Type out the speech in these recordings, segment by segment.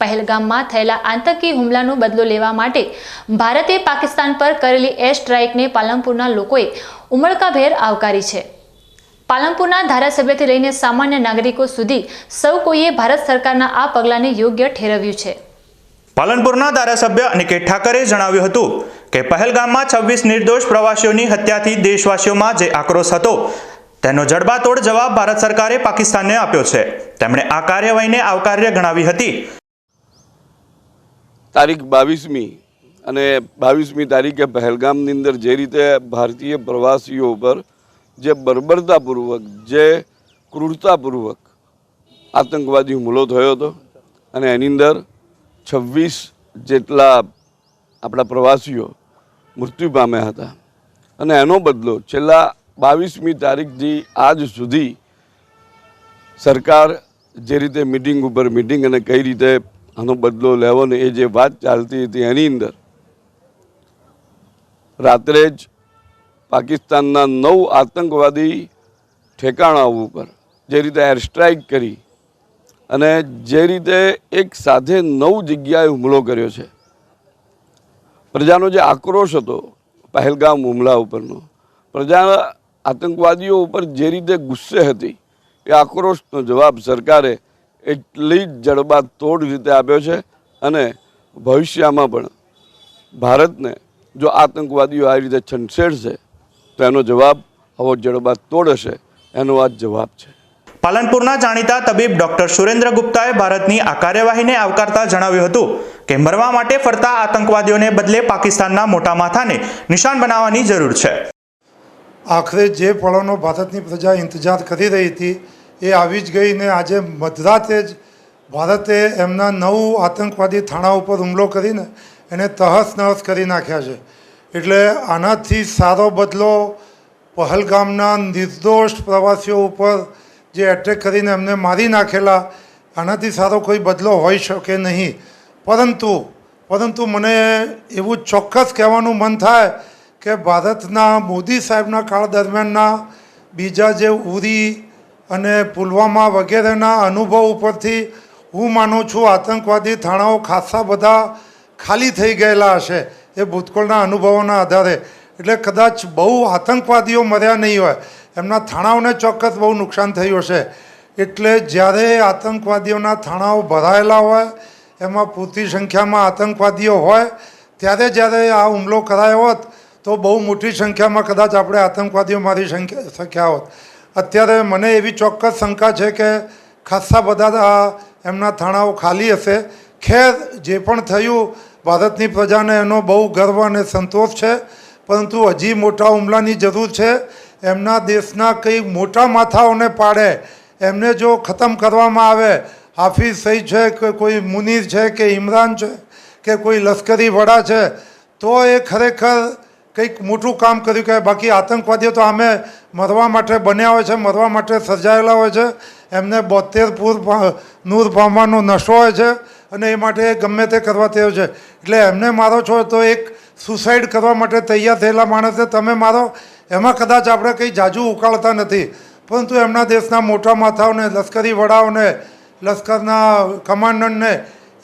પહેલગામમાં થયેલા આતંકી હુમલાનો બદલો લેવા માટે ભારતે પાકિસ્તાન પર કરેલી એર સ્ટ્રાઇકને પાલનપુરના લોકોએ ઉમળકાભેર આવકારી છે. પાલનપુરના ધારાસભ્યથી લઈને સામાન્ય નાગરિકો સુધી સૌ કોઈએ ભારત સરકારના આ પગલાંને યોગ્ય ઠેરવ્યું છે. પાલનપુરના ધારાસભ્ય અનિકેત ઠાકરે જણાવ્યું હતું કે પહેલગામમાં છવ્વીસ નિર્દોષ પ્રવાસીઓની હત્યાથી દેશવાસીઓમાં જે આક્રોશ હતો, તેનો જડબાતોડ જવાબ ભારત સરકારે પાકિસ્તાનને આપ્યો છે. તેમણે આ કાર્યવાહીને આવકાર્ય ગણાવી હતી. તારીખ બાવીસમી અને બાવીસમી તારીખે પહેલગામની અંદર જે રીતે ભારતીય પ્રવાસીઓ ઉપર જે બર્બરતાપૂર્વક, જે ક્રૂરતાપૂર્વક આતંકવાદી હુમલો થયો હતો અને એની અંદર છવ્વીસ જેટલા આપણા પ્રવાસીઓ મૃત્યુ પામ્યા હતા. અને એનો બદલો છેલ્લા બાવીસમી તારીખથી આજ સુધી સરકાર જે રીતે મિટિંગ ઉપર મિટિંગ અને કઈ રીતે આનો બદલો લેવો ને એ જે વાત ચાલતી હતી એની અંદર, રાત્રે જ પાકિસ્તાનના નવ આતંકવાદી ઠેકાણાઓ ઉપર જે રીતે એર સ્ટ્રાઇક કરી અને જે રીતે એક સાથે નવ જગ્યાએ હુમલો કર્યો છે. પ્રજાનો જે આક્રોશ હતો પહેલગામ હુમલા ઉપરનો, પ્રજા આતંકવાદીઓ ઉપર જે રીતે ગુસ્સે હતી, એ આક્રોશનો જવાબ સરકારે એટલી જડબાતોડ રીતે આપ્યો છે અને ભવિષ્યમાં પણ ભારતને જો આતંકવાદીઓ આવી રીતે છંછેડશે તો એનો જવાબ આવો જડબાતોડ હશે એનો આ જ જવાબ છે. પાલનપુરના જાણીતા તબીબ ડોક્ટર સુરેન્દ્ર ગુપ્તાએ ભારતની આ કાર્યવાહીને આવકારતા જણાવ્યું હતું કે મરવા માટે ફરતા આતંકવાદીઓને બદલે પાકિસ્તાનના મોટા માથાને નિશાન બનાવવાની જરૂર છે. આખરે જે પળોનો ભારતની પ્રજા ઇંતજાર કરી રહી હતી એ આવી જ ગઈ ને આજે મધરાતે જ ભારતે એમના નવ આતંકવાદી થાણા ઉપર હુમલો કરીને એને તહસ નહસ કરી નાખ્યા છે. એટલે આનાથી સારો બદલો પહલગામના નિર્દોષ પ્રવાસીઓ ઉપર જે એટેક કરીને એમને મારી નાખેલા, આનાથી સારો કોઈ બદલો હોઈ શકે નહીં. પરંતુ પરંતુ મને એવું ચોક્કસ કહેવાનું મન થાય કે ભારતના મોદી સાહેબના કાળ દરમિયાનના બીજા જે ઉરી અને પુલવામા વગેરેના અનુભવ ઉપરથી હું માનું છું આતંકવાદી થાણાઓ ખાસા બધા ખાલી થઈ ગયેલા હશે એ ભૂતકાળના અનુભવોના આધારે. એટલે કદાચ બહુ આતંકવાદીઓ મર્યા નહીં હોય, એમના થાણાઓને ચોક્કસ બહુ નુકસાન થયું હશે. એટલે જ્યારે આતંકવાદીઓના થાણાઓ ભરાયેલા હોય, એમાં પૂરતી સંખ્યામાં આતંકવાદીઓ હોય, ત્યારે જ્યારે આ હુમલો કરાયો હોત, તો બહુ મોટી સંખ્યામાં કદાચ આપણે આતંકવાદીઓ મારી સંખ્યા શક્યા હોત. અત્યારે મને એવી ચોક્કસ શંકા છે કે ખાસ્સા બધા એમના થાણાઓ ખાલી હશે. ખેર જે પણ થયું, ભારતની પ્રજાને એનો બહુ ગર્વ અને સંતોષ છે. પરંતુ હજી મોટા હુમલાની જરૂર છે. એમના દેશના કંઈ મોટા માથાઓને પાડે. એમને જો ખતમ કરવામાં આવે, હાફિઝ સઈદ છે કે કોઈ મુનીર છે કે ઇમરાન છે કે કોઈ લશ્કરી વડા છે, તો એ ખરેખર કંઈક મોટું કામ કર્યું કે બાકી આતંકવાદીઓ તો અમે મરવા માટે બન્યા હોય છે, મરવા માટે સર્જાયેલા હોય છે. એમને બોતેર પૂર નૂર પામવાનો નશો હોય છે અને એ માટે ગમે તે કરવા તેઓ છે. એટલે એમને મારો છો તો એક સુસાઇડ કરવા માટે તૈયાર થયેલા માણસે તમે મારો, એમાં કદાચ આપણે કંઈ જાજુ ઉકાળતા નથી. પરંતુ એમના દેશના મોટા માથાઓને, લશ્કરી વડાઓને, લશ્કરના કમાન્ડરને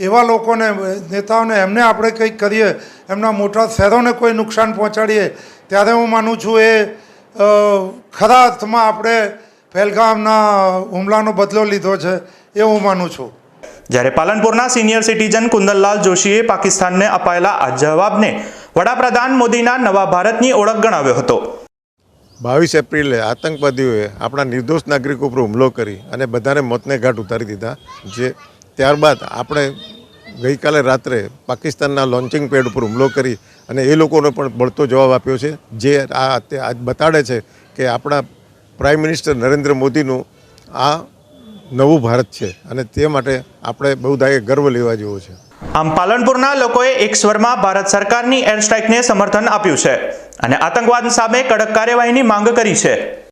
એવા લોકોને નેતાઓને એમને આપણે કંઈક કરીએ એમના મોટા શહેરોને કોઈ નુકસાન પહોંચાડીએ ત્યારે હું માનું છું એ ખરા અર્થમાં આપણે પહેલગામના હુમલાનો બદલો લીધો છે એ હું માનું છું. જ્યારે પાલનપુરના સિનિયર સિટીઝન કુંદનલાલ જોશીએ પાકિસ્તાનને અપાયેલા આ જવાબને વડાપ્રધાન મોદીના નવા ભારતની ઓળખ ગણાવ્યો હતો. બાવીસ એપ્રિલે આતંકવાદીઓએ આપણા નિર્દોષ નાગરિકો ઉપર હુમલો કરી અને બધાને મોતને ઘાટ ઉતારી દીધા જે ત્યારબાદ આપણે ગઈકાલે રાત્રે પાકિસ્તાનના લોન્ચિંગ પેડ ઉપર હુમલો કરી અને એ લોકોને પણ બળતો જવાબ આપ્યો છે, જે આ આજ બતાડે છે કે આપણા પ્રાઇમ મિનિસ્ટર નરેન્દ્ર મોદીનું આ નવું ભારત છે અને તે માટે આપણે બહુ દાયે ગર્વ લેવા જેવો છે. આમ પાલનપુરના લોકોએ એક સ્વરમાં ભારત સરકારની એર સ્ટ્રાઇકને સમર્થન આપ્યું છે અને આતંકવાદ સામે કડક કાર્યવાહીની માંગ કરી છે.